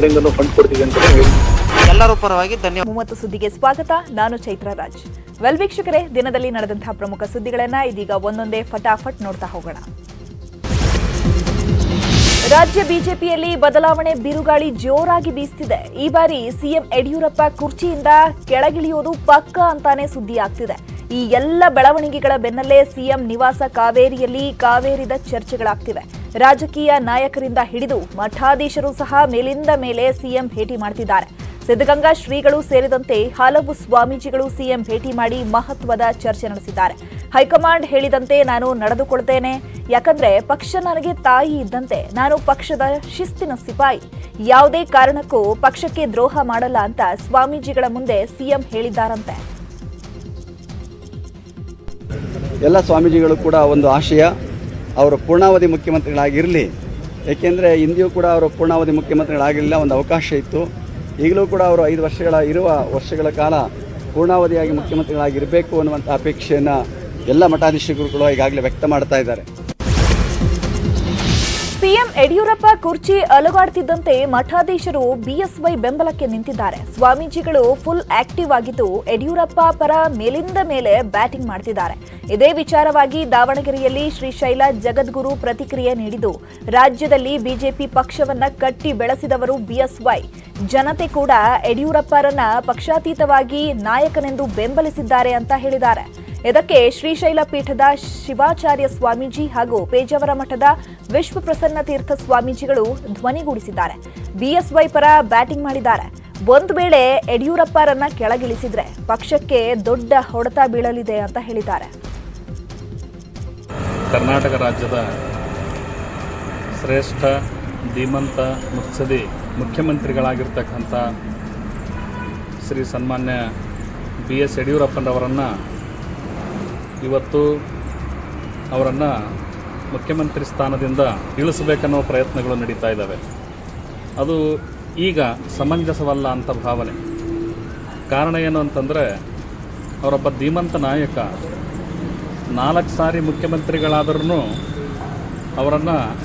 Fund ಕೊಡ್ತೀವಿ ಅಂತ ಹೇಳಿ. ಎಲ್ಲರ ಪರವಾಗಿ ಧನ್ಯವಾದ. ಮೂವತ್ತು ಸುದ್ದಿಗೆ ಸ್ವಾಗತ. ನಾನು ಚೈತ್ರ ರಾಜ್. ವೆಲ್ ವೀಕ್ಷಕರೇ ದಿನದಲ್ಲಿ ನಡೆದಂತಹ ಪ್ರಮುಖ ಸುದ್ದಿಗಳನ್ನ ಇದೀಗ ಒಂದೊಂದೇ ಫಟಾಫಟ್ ನೋಡ್ತಾ ಹೋಗೋಣ. ರಾಜ್ಯ ಬಿಜೆಪಿಯಲ್ಲಿ ಬದಲಾವಣೆ ಬಿರುಗಾಳಿ ಜೋರಾಗಿ ಬೀಸ್ತಿದೆ. ಈ ಬಾರಿ ಸಿಎಂ ಯಡಿಯೂರಪ್ಪ ಕುರ್ಚಿಯಿಂದ ಕೆಳಗಿಳಿಯೋದು ಪಕ್ಕ ಅಂತಾನೆ ಸುದ್ದಿ ಆಗ್ತಿದೆ. ಈ ಎಲ್ಲ ಬೆಳವಣಿಗೆಗಳ ಬೆನ್ನಲ್ಲೇ ಸಿಎಂ ನಿವಾಸ ಕಾವೇರಿಯಲ್ಲಿ ಕಾವೇರಿದ ಚರ್ಚೆಗಳಾಗ್ತಿವೆ. ರಾಜಕೀಯ ನಾಯಕರಿಂದ ಹಿಡಿದು ಮಠಾಧೀಶರು ಸಹ ಮೇಲಿಂದ ಮೇಲೆ ಸಿಎಂ ಭೇಟಿ ಮಾಡ್ತಿದ್ದಾರೆ. ಸಿದ್ಧಗಂಗಾ ಶ್ರೀಗಳು ಸೇರಿದಂತೆ ಹಲವು ಸ್ವಾಮೀಜಿಗಳು ಸಿಎಂ ಭೇಟಿ ಮಾಡಿ ಮಹತ್ವದ ಚರ್ಚೆ ನಡೆಸಿದ್ದಾರೆ. ಹೈಕಮಾಂಡ್ ಹೇಳಿದಂತೆ ನಾನು ನಡೆದುಕೊಳ್ತೇನೆ. ಯಾಕಂದ್ರೆ ಪಕ್ಷ ನನಗೆ ತಾಯಿ ಇದ್ದಂತೆ ನಾನು ಪಕ್ಷದ ಶಿಸ್ತಿನ ಸಿಪಾಯಿ. ಯಾವುದೇ ಕಾರಣಕ್ಕೂ ಪಕ್ಷಕ್ಕೆ ದ್ರೋಹ ಮಾಡಲ್ಲ ಅಂತ ಸ್ವಾಮೀಜಿಗಳ ಮುಂದೆ ಸಿಎಂ ಹೇಳಿದ್ದಾರಂತೆ. ಎಲ್ಲ ಸ್ವಾಮೀಜಿಗಳು ಕೂಡ ಒಂದು ಆಶಯ. ಅವರು ಪೂರ್ಣಾವಧಿ ಮುಖ್ಯಮಂತ್ರಿಗಳಾಗಿರಲಿ, ಏಕೆಂದರೆ ಹಿಂದಿಯೂ ಕೂಡ ಅವರು ಪೂರ್ಣಾವಧಿ ಮುಖ್ಯಮಂತ್ರಿಗಳಾಗಿರಲಿಲ್ಲ, ಒಂದು ಅವಕಾಶ ಇತ್ತು. ಈಗಲೂ ಕೂಡ ಅವರು ಐದು ವರ್ಷಗಳ, ಇರುವ ವರ್ಷಗಳ ಕಾಲ ಪೂರ್ಣಾವಧಿಯಾಗಿ ಮುಖ್ಯಮಂತ್ರಿಗಳಾಗಿರಬೇಕು ಅನ್ನುವಂಥ ಅಪೇಕ್ಷೆಯನ್ನು ಎಲ್ಲ ಮಠಾಧೀಶಗಳು ಈಗಾಗಲೇ ವ್ಯಕ್ತ ಮಾಡ್ತಾ ಇದ್ದಾರೆ. ಸಿಎಂ ಯಡಿಯೂರಪ್ಪ ಕುರ್ಚಿ ಅಲುಗಾಡ್ತಿದ್ದಂತೆ ಮಠಾಧೀಶರು ಬಿಎಸ್ವೈ ಬೆಂಬಲಕ್ಕೆ ನಿಂತಿದ್ದಾರೆ. ಸ್ವಾಮೀಜಿಗಳು ಫುಲ್ ಆಕ್ಟಿವ್ ಆಗಿದ್ದು ಯಡಿಯೂರಪ್ಪ ಪರ ಮೇಲಿಂದ ಮೇಲೆ ಬ್ಯಾಟಿಂಗ್ ಮಾಡ್ತಿದ್ದಾರೆ. ಇದೇ ವಿಚಾರವಾಗಿ ದಾವಣಗೆರೆಯಲ್ಲಿ ಶ್ರೀಶೈಲ ಜಗದ್ಗುರು ಪ್ರತಿಕ್ರಿಯೆ ನೀಡಿದ್ದು, ರಾಜ್ಯದಲ್ಲಿ ಬಿಜೆಪಿ ಪಕ್ಷವನ್ನ ಕಟ್ಟಿ ಬೆಳೆಸಿದವರು ಬಿಎಸ್ವೈ. ಜನತೆ ಕೂಡ ಯಡಿಯೂರಪ್ಪರನ್ನ ಪಕ್ಷಾತೀತವಾಗಿ ನಾಯಕನೆಂದು ಬೆಂಬಲಿಸಿದ್ದಾರೆ ಅಂತ ಹೇಳಿದ್ದಾರೆ. ಇದಕ್ಕೆ ಶ್ರೀಶೈಲ ಪೀಠದ ಶಿವಾಚಾರ್ಯ ಸ್ವಾಮೀಜಿ ಹಾಗೂ ಪೇಜಾವರ ಮಠದ ವಿಶ್ವಪ್ರಸನ್ನ ತೀರ್ಥ ಸ್ವಾಮೀಜಿಗಳು ಧ್ವನಿಗೂಡಿಸಿದ್ದಾರೆ. ಬಿಎಸ್ವೈ ಪರ ಬ್ಯಾಟಿಂಗ್ ಮಾಡಿದ್ದಾರೆ. ಒಂದು ವೇಳೆ ಯಡಿಯೂರಪ್ಪರನ್ನ ಕೆಳಗಿಳಿಸಿದ್ರೆ ಪಕ್ಷಕ್ಕೆ ದೊಡ್ಡ ಹೊಡೆತ ಬೀಳಲಿದೆ ಅಂತ ಹೇಳಿದ್ದಾರೆ. ಕರ್ನಾಟಕ ರಾಜ್ಯದ ಶ್ರೇಷ್ಠ, ಧೀಮಂತ ಮುತ್ಸದಿ ಮುಖ್ಯಮಂತ್ರಿಗಳಾಗಿರ್ತಕ್ಕಂಥ ಶ್ರೀ ಸನ್ಮಾನ್ಯ ಬಿ ಎಸ್ ಯಡಿಯೂರಪ್ಪನವರನ್ನು ಇವತ್ತು ಅವರನ್ನು ಮುಖ್ಯಮಂತ್ರಿ ಸ್ಥಾನದಿಂದ ಇಳಿಸಬೇಕನ್ನೋ ಪ್ರಯತ್ನಗಳು ನಡೀತಾ ಇದ್ದಾವೆ. ಅದು ಈಗ ಸಮಂಜಸವಲ್ಲ ಅಂತ ಭಾವನೆ. ಕಾರಣ ಏನು ಅಂತಂದರೆ, ಅವರೊಬ್ಬ ಧೀಮಂತ ನಾಯಕ ನಾಲ್ಕು ಸಾರಿ ಮುಖ್ಯಮಂತ್ರಿಗಳಾದ್ರೂ ಅವರನ್ನು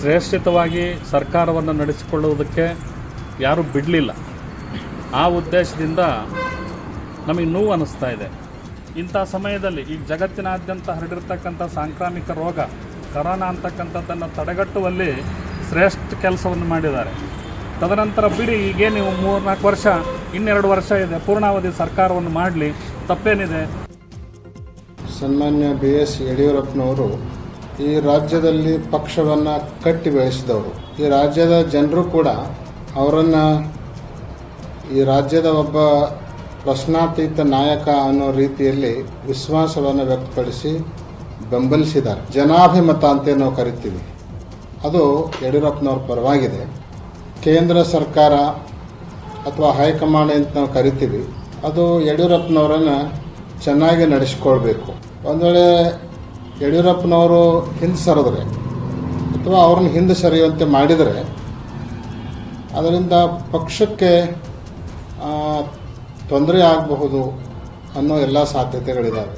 ಶ್ರೇಷ್ಠಿತವಾಗಿ ಸರ್ಕಾರವನ್ನು ನಡೆಸಿಕೊಳ್ಳುವುದಕ್ಕೆ ಯಾರೂ ಬಿಡಲಿಲ್ಲ. ಆ ಉದ್ದೇಶದಿಂದ ನಮಗೆ ನೋವು ಅನ್ನಿಸ್ತಾ ಇದೆ. ಇಂಥ ಸಮಯದಲ್ಲಿ ಈ ಜಗತ್ತಿನಾದ್ಯಂತ ಹರಡಿರ್ತಕ್ಕಂಥ ಸಾಂಕ್ರಾಮಿಕ ರೋಗ, ಕರೋನಾ ಅಂತಕ್ಕಂಥದ್ದನ್ನು ತಡೆಗಟ್ಟುವಲ್ಲಿ ಶ್ರೇಷ್ಠ ಕೆಲಸವನ್ನು ಮಾಡಿದ್ದಾರೆ. ತದನಂತರ ಬಿಡಿ, ಈಗೇ ನೀವು ಮೂರ್ನಾಲ್ಕು ವರ್ಷ, ಇನ್ನೆರಡು ವರ್ಷ ಇದೆ, ಪೂರ್ಣಾವಧಿ ಸರ್ಕಾರವನ್ನು ಮಾಡಲಿ, ತಪ್ಪೇನಿದೆ? ಸನ್ಮಾನ್ಯ ಬಿ ಎಸ್ ಯಡಿಯೂರಪ್ಪನವರು ಈ ರಾಜ್ಯದಲ್ಲಿ ಪಕ್ಷವನ್ನು ಕಟ್ಟಿ ಬೆಳೆಸಿದವರು. ಈ ರಾಜ್ಯದ ಜನರು ಕೂಡ ಅವರನ್ನು ಈ ರಾಜ್ಯದ ಒಬ್ಬ ಪ್ರಶ್ನಾತೀತ ನಾಯಕ ಅನ್ನೋ ರೀತಿಯಲ್ಲಿ ವಿಶ್ವಾಸವನ್ನು ವ್ಯಕ್ತಪಡಿಸಿ ಬೆಂಬಲಿಸಿದ್ದಾರೆ. ಜನಾಭಿಮತ ಅಂತ ನಾವು ಕರಿತೀವಿ. ಅದು ಯಡಿಯೂರಪ್ಪನವ್ರ ಪರವಾಗಿದೆ. ಕೇಂದ್ರ ಸರ್ಕಾರ ಅಥವಾ ಹೈಕಮಾಂಡ್ ಅಂತ ನಾವು ಕರಿತೀವಿ, ಅದು ಯಡಿಯೂರಪ್ಪನವರನ್ನು ಚೆನ್ನಾಗಿ ನಡೆಸ್ಕೊಳ್ಬೇಕು. ಒಂದು ವೇಳೆ ಯಡಿಯೂರಪ್ಪನವರು ಹಿಂದೆ ಸರಿದ್ರೆ ಅಥವಾ ಅವ್ರನ್ನ ಹಿಂದೆ ಸರಿಯುವಂತೆ ಮಾಡಿದರೆ, ಅದರಿಂದ ಪಕ್ಷಕ್ಕೆ ತೊಂದರೆ ಆಗಬಹುದು ಅನ್ನೋ ಎಲ್ಲ ಸಾಧ್ಯತೆಗಳಿದ್ದಾವೆ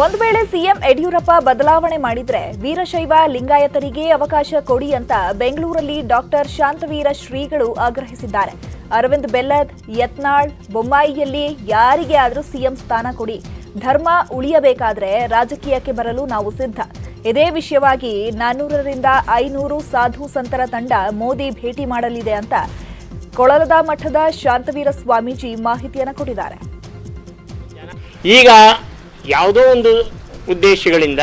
ಒಂದು ವೇಳೆ ಸಿಎಂ ಯಡಿಯೂರಪ್ಪ ಬದಲಾವಣೆ ಮಾಡಿದ್ರೆ ವೀರಶೈವ ಲಿಂಗಾಯತರಿಗೆ ಅವಕಾಶ ಕೊಡಿ ಅಂತ ಬೆಂಗಳೂರಲ್ಲಿ ಡಾಕ್ಟರ್ ಶಾಂತವೀರ ಶ್ರೀಗಳು ಆಗ್ರಹಿಸಿದ್ದಾರೆ. ಅರವಿಂದ್ ಬೆಲ್ಲದ್, ಯತ್ನಾಳ್, ಬೊಮ್ಮಾಯಿಯಲ್ಲಿ ಯಾರಿಗೆ ಆದರೂ ಸಿಎಂ ಸ್ಥಾನ ಕೊಡಿ. ಧರ್ಮ ಉಳಿಯಬೇಕಾದ್ರೆ ರಾಜಕೀಯಕ್ಕೆ ಬರಲು ನಾವು ಸಿದ್ಧ. ಇದೇ ವಿಷಯವಾಗಿ ನಾನ್ನೂರರಿಂದ ಐನೂರು ಸಾಧು ಸಂತರ ತಂಡ ಮೋದಿ ಭೇಟಿ ಮಾಡಲಿದೆ ಅಂತ ಕೊಳಲದ ಮಠದ ಶಾಂತವೀರ ಸ್ವಾಮೀಜಿ ಮಾಹಿತಿಯನ್ನು ಕೊಟ್ಟಿದ್ದಾರೆ. ಈಗ ಯಾವುದೋ ಒಂದು ಉದ್ದೇಶಗಳಿಂದ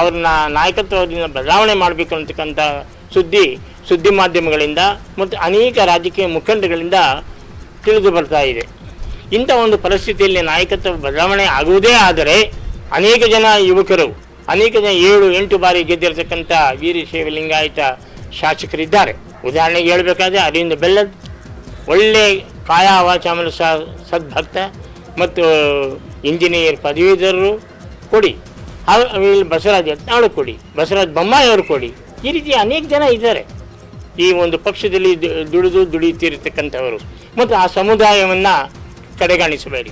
ಅವ್ರನ್ನ ನಾಯಕತ್ವದಿಂದ ಬದಲಾವಣೆ ಮಾಡಬೇಕು ಅಂತಕ್ಕಂಥ ಸುದ್ದಿ ಸುದ್ದಿ ಮಾಧ್ಯಮಗಳಿಂದ ಮತ್ತು ಅನೇಕ ರಾಜಕೀಯ ಮುಖಂಡಗಳಿಂದ ತಿಳಿದು ಬರ್ತಾ ಇದೆ. ಇಂಥ ಒಂದು ಪರಿಸ್ಥಿತಿಯಲ್ಲಿ ನಾಯಕತ್ವ ಬದಲಾವಣೆ ಆಗುವುದೇ ಆದರೆ ಅನೇಕ ಜನ ಯುವಕರು, ಅನೇಕ ಜನ ಏಳು, ಎಂಟು ಬಾರಿ ಗೆದ್ದಿರತಕ್ಕಂಥ ವೀರಶೈವ ಲಿಂಗಾಯತ ಶಾಸಕರಿದ್ದಾರೆ. ಉದಾಹರಣೆಗೆ ಹೇಳಬೇಕಾದ್ರೆ ಅರವಿಂದ ಬೆಲ್ಲದ್ ಒಳ್ಳೆ ಕಾಯ ಸ ಸದ್ಭಕ್ತ ಮತ್ತು ಇಂಜಿನಿಯರ್ ಪದವೀಧರರು ಕೊಡಿ. ಇಲ್ಲಿ ಬಸವರಾಜ್ ಯತ್ನಾಳು ಕೊಡಿ, ಬಸವರಾಜ್ ಬೊಮ್ಮಾಯಿಯವರು ಕೊಡಿ. ಈ ರೀತಿ ಅನೇಕ ಜನ ಇದ್ದಾರೆ. ಈ ಒಂದು ಪಕ್ಷದಲ್ಲಿ ದುಡಿದು ದುಡಿಯುತ್ತಿರತಕ್ಕಂಥವರು. ಮತ್ತು ಆ ಸಮುದಾಯವನ್ನು ಕಡೆಗಾಣಿಸಬೇಡಿ.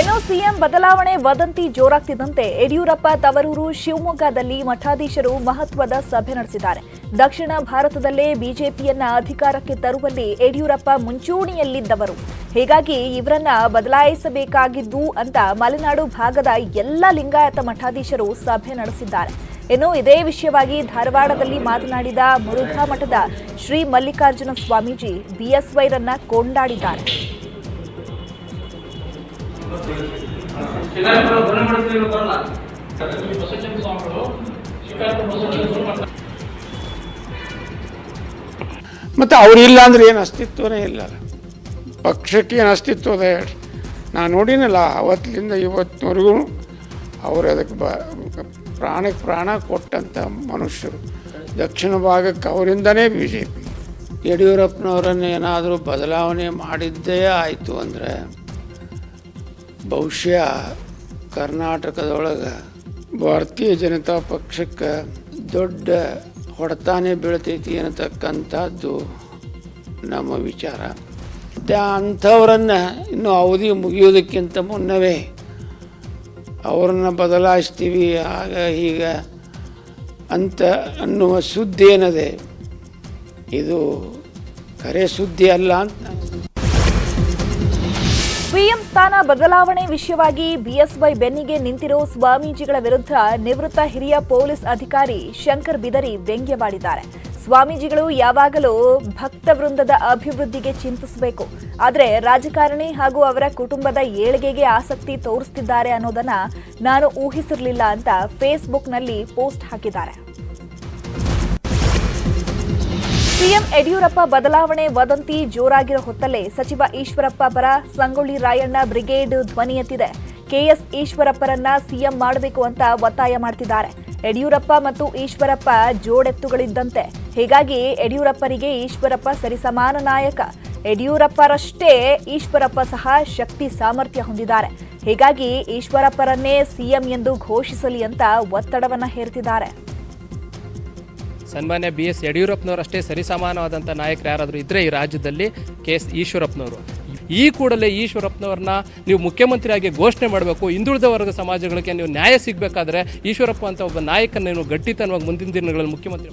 ಇನ್ನು ಸಿಎಂ ಬದಲಾವಣೆ ವದಂತಿ ಜೋರಾಗ್ತಿದ್ದಂತೆ ಯಡಿಯೂರಪ್ಪ ತವರೂರು ಶಿವಮೊಗ್ಗದಲ್ಲಿ ಮಠಾಧೀಶರು ಮಹತ್ವದ ಸಭೆ ನಡೆಸಿದ್ದಾರೆ. ದಕ್ಷಿಣ ಭಾರತದಲ್ಲೇ ಬಿಜೆಪಿಯನ್ನ ಅಧಿಕಾರಕ್ಕೆ ತರುವಲ್ಲಿ ಯಡಿಯೂರಪ್ಪ ಮುಂಚೂಣಿಯಲ್ಲಿದ್ದವರು. ಹೀಗಾಗಿ ಇವರನ್ನ ಬದಲಾಯಿಸಬೇಕಾಗಿದ್ದು ಅಂತ ಮಲೆನಾಡು ಭಾಗದ ಎಲ್ಲ ಲಿಂಗಾಯತ ಮಠಾಧೀಶರು ಸಭೆ ನಡೆಸಿದ್ದಾರೆ. ಇನ್ನು ಇದೇ ವಿಷಯವಾಗಿ ಧಾರವಾಡದಲ್ಲಿ ಮಾತನಾಡಿದ ಮುರುಘಾ ಮಠದ ಶ್ರೀ ಮಲ್ಲಿಕಾರ್ಜುನ ಸ್ವಾಮೀಜಿ ಬಿಎಸ್ವೈರನ್ನ ಕೊಂಡಾಡಿದ್ದಾರೆ. ಮತ್ತು ಅವರಿಲ್ಲ ಅಂದ್ರೆ ಏನು ಅಸ್ತಿತ್ವನೇ ಇಲ್ಲ. ಪಕ್ಷಕ್ಕೆ ಏನು ಅಸ್ತಿತ್ವ ಅದ ಹೇಳಿ. ನಾನು ನೋಡಿನಲ್ಲ, ಅವತ್ತಿಂದ ಇವತ್ತಿನವರೆಗೂ ಅವರು ಅದಕ್ಕೆ ಬ, ಪ್ರಾಣಕ್ಕೆ ಪ್ರಾಣ ಕೊಟ್ಟಂಥ ಮನುಷ್ಯರು. ದಕ್ಷಿಣ ಭಾಗಕ್ಕೆ ಅವರಿಂದನೇ ಬಿ ಜೆ ಪಿ ಯಡಿಯೂರಪ್ಪನವರನ್ನು ಏನಾದರೂ ಬದಲಾವಣೆ ಮಾಡಿದ್ದೇ ಆಯಿತು ಅಂದರೆ ಬಹುಶಃ ಕರ್ನಾಟಕದೊಳಗೆ ಭಾರತೀಯ ಜನತಾ ಪಕ್ಷಕ್ಕೆ ದೊಡ್ಡ ಹೊಡೆತಾನೆ ಬೀಳ್ತೈತಿ ಅನ್ನತಕ್ಕಂಥದ್ದು ನಮ್ಮ ವಿಚಾರ. ಅಂಥವ್ರನ್ನು ಇನ್ನೂ ಅವಧಿ ಮುಗಿಯೋದಕ್ಕಿಂತ ಮುನ್ನವೇ ಅವರನ್ನು ಬದಲಾಯಿಸ್ತೀವಿ, ಆಗ ಈಗ ಅಂತ ಅನ್ನುವ ಸುದ್ದಿ ಏನದೆ? ಇದು ಕರೆ ಸುದ್ದಿ ಅಲ್ಲ ಅಂತ. ಸಿಎಂ ಸ್ಥಾನ ಬದಲಾವಣೆ ವಿಷಯವಾಗಿ ಬಿಎಸ್ವೈ ಬೆನ್ನಿಗೆ ನಿಂತಿರೋ ಸ್ವಾಮೀಜಿಗಳ ವಿರುದ್ಧ ನಿವೃತ್ತ ಹಿರಿಯ ಪೊಲೀಸ್ ಅಧಿಕಾರಿ ಶಂಕರ್ ಬಿದರಿ ವ್ಯಂಗ್ಯವಾಡಿದ್ದಾರೆ ಸ್ವಾಮೀಜಿಗಳು ಯಾವಾಗಲೂ ಭಕ್ತ ವೃಂದದ ಅಭಿವೃದ್ಧಿಗೆ ಚಿಂತಿಸಬೇಕು. ಆದರೆ ರಾಜಕಾರಣಿ ಹಾಗೂ ಅವರ ಕುಟುಂಬದ ಏಳಿಗೆಗೆ ಆಸಕ್ತಿ ತೋರಿಸ್ತಿದ್ದಾರೆ ಅನ್ನೋದನ್ನ ನಾನು ಊಹಿಸಿರಲಿಲ್ಲ ಅಂತ ಫೇಸ್ಬುಕ್ನಲ್ಲಿ ಪೋಸ್ಟ್ ಹಾಕಿದ್ದಾರೆ. ಸಿಎಂ ಯಡಿಯೂರಪ್ಪ ಬದಲಾವಣೆ ವದಂತಿ ಜೋರಾಗಿರೋ ಹೊತ್ತಲ್ಲೇ ಸಚಿವ ಈಶ್ವರಪ್ಪ ಪರ ಸಂಗೊಳ್ಳಿ ರಾಯಣ್ಣ ಬ್ರಿಗೇಡ್ ಧ್ವನಿ ಎತ್ತಿದೆ. ಕೆಎಸ್ ಈಶ್ವರಪ್ಪರನ್ನ ಸಿಎಂ ಮಾಡಬೇಕು ಅಂತ ಒತ್ತಾಯ ಮಾಡ್ತಿದ್ದಾರೆ. ಯಡಿಯೂರಪ್ಪ ಮತ್ತು ಈಶ್ವರಪ್ಪ ಜೋಡೆತ್ತುಗಳಿದ್ದಂತೆ. ಹೀಗಾಗಿ ಯಡಿಯೂರಪ್ಪರಿಗೆ ಈಶ್ವರಪ್ಪ ಸರಿಸಮಾನ ನಾಯಕ. ಯಡಿಯೂರಪ್ಪರಷ್ಟೇ ಈಶ್ವರಪ್ಪ ಸಹ ಶಕ್ತಿ ಸಾಮರ್ಥ್ಯ ಹೊಂದಿದ್ದಾರೆ. ಹೀಗಾಗಿ ಈಶ್ವರಪ್ಪರನ್ನೇ ಸಿಎಂ ಎಂದು ಘೋಷಿಸಲಿ ಅಂತ ಒತ್ತಡವನ್ನ ಹೇರ್ತಿದ್ದಾರೆ. ಸನ್ಮಾನ್ಯ ಬಿ ಎಸ್ ಯಡಿಯೂರಪ್ಪನವರಷ್ಟೇ ಸರಿಸಮಾನವಾದಂಥ ನಾಯಕರು ಯಾರಾದರೂ ಇದ್ದರೆ ಈ ರಾಜ್ಯದಲ್ಲಿ ಕೆ ಎಸ್ ಈಶ್ವರಪ್ಪನವರು. ಈ ಕೂಡಲೇ ಈಶ್ವರಪ್ಪನವ್ರನ್ನ ನೀವು ಮುಖ್ಯಮಂತ್ರಿಯಾಗಿ ಘೋಷಣೆ ಮಾಡಬೇಕು ಹಿಂದುಳಿದ ವರ್ಗ ಸಮಾಜಗಳಿಗೆ ನೀವು ನ್ಯಾಯ ಸಿಗಬೇಕಾದ್ರೆ ಈಶ್ವರಪ್ಪ ಅಂತ ಒಬ್ಬ ನಾಯಕನ ನೀವು ಗಟ್ಟಿತನವಾಗಿ ಮುಂದಿನ ದಿನಗಳಲ್ಲಿ ಮುಖ್ಯಮಂತ್ರಿ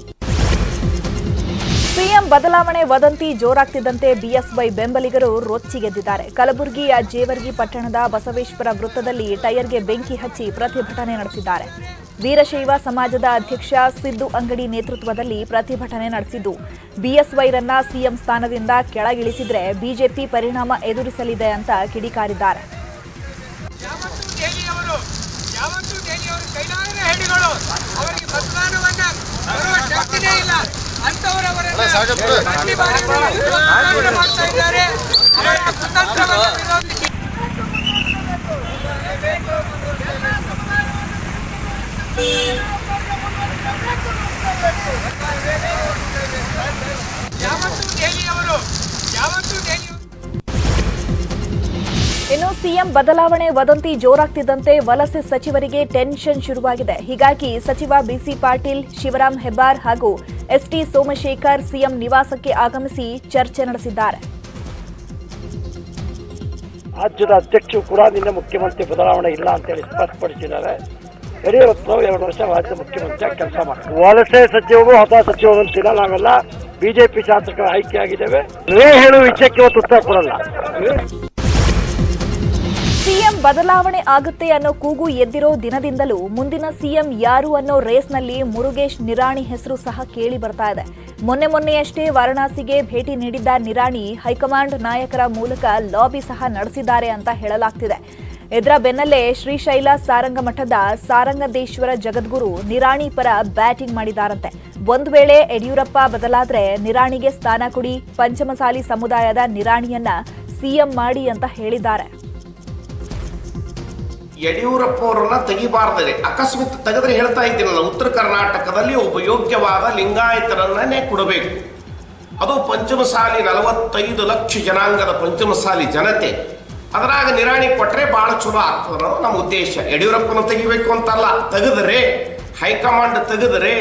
ಸಿಎಂ ಬದಲಾವಣೆ ವದಂತಿ ಜೋರಾಗ್ತಿದ್ದಂತೆ ಬಿಎಸ್ವೈ ಬೆಂಬಲಿಗರು ರೊಚ್ಚಿಗೆದ್ದಿದ್ದಾರೆ ಕಲಬುರಗಿಯ ಜೇವರ್ಗಿ ಪಟ್ಟಣದ ಬಸವೇಶ್ವರ ವೃತ್ತದಲ್ಲಿ ಟೈರ್ಗೆ ಬೆಂಕಿ ಹಚ್ಚಿ ಪ್ರತಿಭಟನೆ ನಡೆಸಿದ್ದಾರೆ. ವೀರಶೈವ ಸಮಾಜದ ಅಧ್ಯಕ್ಷ ಸಿದ್ದು ಅಂಗಡಿ ನೇತೃತ್ವದಲ್ಲಿ ಪ್ರತಿಭಟನೆ ನಡೆಸಿದ್ದು. ಬಿಎಸ್ವೈರನ್ನ ಸಿಎಂ ಸ್ಥಾನದಿಂದ ಕೆಳಗಿಳಿಸಿದ್ರೆ ಬಿಜೆಪಿ ಪರಿಣಾಮ ಎದುರಿಸಲಿದೆ ಅಂತ ಕಿಡಿಕಾರಿದ್ದಾರೆ. ಯಾವತ್ತೂ ಇನ್ನು ಸಿಎಂ ಬದಲಾವಣೆ ವದಂತಿ ಜೋರಾಗ್ತಿದ್ದಂತೆ ವಲಸೆ ಸಚಿವರಿಗೆ ಟೆನ್ಷನ್ ಶುರುವಾಗಿದೆ. ಹೀಗಾಗಿ ಸಚಿವ ಬಿಸಿ ಪಾಟೀಲ್ ಶಿವರಾಂ ಹೆಬ್ಬಾರ್ ಹಾಗೂ ಎಸ್ಟಿ ಸೋಮಶೇಖರ್ ಸಿಎಂ ನಿವಾಸಕ್ಕೆ ಆಗಮಿಸಿ ಚರ್ಚೆ ನಡೆಸಿದ್ದಾರೆ. ರಾಜ್ಯದ ಅಧ್ಯಕ್ಷರು ಕೂಡ ನಿನ್ನೆ ಮುಖ್ಯಮಂತ್ರಿ ಬದಲಾವಣೆ ಇಲ್ಲ ಅಂತೇಳಿ ಸ್ಪಷ್ಟಪಡಿಸಿದ್ದಾರೆ. ಯಡಿಯೂರಪ್ಪನವರು ಎರಡು ವರ್ಷ ರಾಜ್ಯದ ಮುಖ್ಯಮಂತ್ರಿಯಾಗಿ ಕೆಲಸ ಮಾಡ್ತಾರೆ. ವಲಸೆ ಸಚಿವರು ಹೊಸ ಸಚಿವರು ಅಂತಿಲ್ಲ ನಾವೆಲ್ಲ ಬಿಜೆಪಿ ಶಾಸಕರ ಆಯ್ಕೆಯಾಗಿದ್ದೇವೆ ನೀವೇ ಹೇಳುವ ವಿಷಯಕ್ಕೆ ಇವತ್ತು ಉತ್ತರ ಕೊಡಲ್ಲ. ಸಿಎಂ ಬದಲಾವಣೆ ಆಗುತ್ತೆ ಅನ್ನೋ ಕೂಗು ಎದ್ದಿರೋ ದಿನದಿಂದಲೂ ಮುಂದಿನ ಸಿಎಂ ಯಾರು ಅನ್ನೋ ರೇಸ್ನಲ್ಲಿ ಮುರುಗೇಶ್ ನಿರಾಣಿ ಹೆಸರು ಸಹ ಕೇಳಿ ಬರ್ತಾ ಇದೆ. ಮೊನ್ನೆ ಮೊನ್ನೆಯಷ್ಟೇ ವಾರಣಾಸಿಗೆ ಭೇಟಿ ನೀಡಿದ್ದ ನಿರಾಣಿ ಹೈಕಮಾಂಡ್ ನಾಯಕರ ಮೂಲಕ ಲಾಬಿ ಸಹ ನಡೆಸಿದ್ದಾರೆ ಅಂತ ಹೇಳಲಾಗ್ತಿದೆ. ಇದರ ಬೆನ್ನಲ್ಲೇ ಶ್ರೀಶೈಲ ಸಾರಂಗ ಮಠದ ಸಾರಂಗದೇಶ್ವರ ಜಗದ್ಗುರು ನಿರಾಣಿ ಪರ ಬ್ಯಾಟಿಂಗ್ ಮಾಡಿದಾರಂತೆ. ಒಂದು ವೇಳೆ ಯಡಿಯೂರಪ್ಪ ಬದಲಾದ್ರೆ ನಿರಾಣಿಗೆ ಸ್ಥಾನ ಕೊಡಿ, ಪಂಚಮಸಾಲಿ ಸಮುದಾಯದ ನಿರಾಣಿಯನ್ನ ಸಿಎಂ ಮಾಡಿ ಅಂತ ಹೇಳಿದ್ದಾರೆ. ಯಡಿಯೂರಪ್ಪ ಅವರನ್ನ ತೆಗಿಬಾರ್ದರೆ. ಅಕಸ್ಮಾತ್ ತೆಗೆದ್ರೆ ಹೇಳ್ತಾ ಇದ್ದೀನಲ್ಲ, ಉತ್ತರ ಕರ್ನಾಟಕದಲ್ಲಿ ಒಬ್ಬ ಯೋಗ್ಯವಾದ ಲಿಂಗಾಯತರನ್ನೇ ಕೊಡಬೇಕು. ಅದು ಪಂಚಮಸಾಲಿ ನಲವತ್ತೈದು ಲಕ್ಷ ಜನಾಂಗದ ಪಂಚಮಸಾಲಿ ಜನತೆ. ಅದರಾಗ ನಿರಾಣಿ ಕೊಟ್ರೆ ಬಹಳ ಚಲೋ ಆಗ್ತದೆ ಅನ್ನೋದು ನಮ್ಮ ಉದ್ದೇಶ. ಯಡಿಯೂರಪ್ಪನ ತೆಗಿಬೇಕು ಅಂತಲ್ಲ, ತೆಗೆದರೆ, ಹೈಕಮಾಂಡ್ ತೆಗೆದರೆ,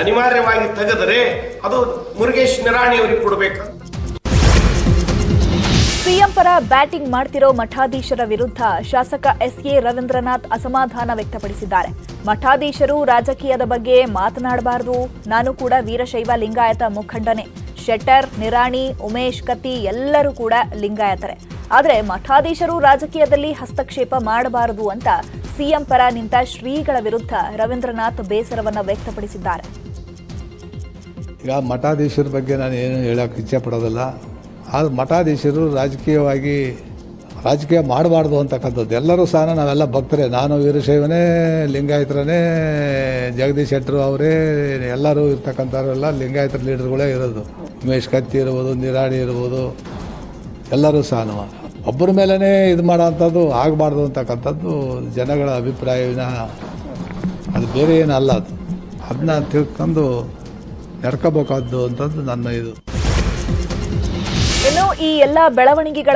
ಅನಿವಾರ್ಯವಾಗಿ ತೆಗೆದರೆ ಅದು ಮುರುಗೇಶ್ ನಿರಾಣಿ ಅವರಿಗೆ ಕೊಡಬೇಕು. ಸಿಎಂ ಪರ ಬ್ಯಾಟಿಂಗ್ ಮಾಡ್ತಿರೋ ಮಠಾಧೀಶರ ವಿರುದ್ಧ ಶಾಸಕ ಎಸ್ಎ ರವೀಂದ್ರನಾಥ್ ಅಸಮಾಧಾನ ವ್ಯಕ್ತಪಡಿಸಿದ್ದಾರೆ. ಮಠಾಧೀಶರು ರಾಜಕೀಯದ ಬಗ್ಗೆ ಮಾತನಾಡಬಾರದು. ನಾನು ಕೂಡ ವೀರಶೈವ ಲಿಂಗಾಯತ ಮುಖಂಡನೆ. ಶೆಟ್ಟರ್, ನಿರಾಣಿ, ಉಮೇಶ್ ಕತಿ ಎಲ್ಲರೂ ಕೂಡ ಲಿಂಗಾಯತರೆ. ಆದರೆ ಮಠಾಧೀಶರು ರಾಜಕೀಯದಲ್ಲಿ ಹಸ್ತಕ್ಷೇಪ ಮಾಡಬಾರದು ಅಂತ ಸಿಎಂ ಪರ ನಿಂತ ಶ್ರೀಗಳ ವಿರುದ್ಧ ರವೀಂದ್ರನಾಥ್ ಬೇಸರವನ್ನು ವ್ಯಕ್ತಪಡಿಸಿದ್ದಾರೆ. ಈಗ ಮಠಾಧೀಶರ ಬಗ್ಗೆ ನಾನು ಏನು ಹೇಳೋಕೆ ಇಚ್ಛೆ ಪಡೋದಿಲ್ಲ. ಆದ್ರೆ ಮಠಾಧೀಶರು ರಾಜಕೀಯವಾಗಿ ರಾಜಕೀಯ ಮಾಡಬಾರ್ದು ಅಂತಕ್ಕಂಥದ್ದು. ಎಲ್ಲರೂ ಸಹ ನಾವೆಲ್ಲ ಭಕ್ತರೇ. ನಾನು ವೀರಶೈವನೇ, ಲಿಂಗಾಯತರನೇ, ಜಗದೀಶ್ ಶೆಟ್ಟರು ಅವರೇ, ಎಲ್ಲರೂ ಇರ್ತಕ್ಕಂಥವ್ರೆಲ್ಲ ಲಿಂಗಾಯತರ ಲೀಡರ್ಗಳೇ ಇರೋದು. ಉಮೇಶ್ ಕತ್ತಿ ಇರ್ಬೋದು, ನಿರಾಣಿ ಇರ್ಬೋದು ಎಲ್ಲರೂ ಸಹ ಒಬ್ಬರ ಮೇಲೇ ಇದು ಮಾಡೋವಂಥದ್ದು, ಆಗಬಾರ್ದು ಅಂತಕ್ಕಂಥದ್ದು ಜನಗಳ ಅಭಿಪ್ರಾಯವಿನ ಅದು ಬೇರೆ ಏನಲ್ಲ ಅದು. ಅದನ್ನ ತಿಳ್ಕೊಂಡು ನಡ್ಕೋಬೇಕಾದ್ದು ಅಂತದ್ದು ನನ್ನ ಇದು. ಇನ್ನು ಈ ಎಲ್ಲ ಬೆಳವಣಿಗೆಗಳ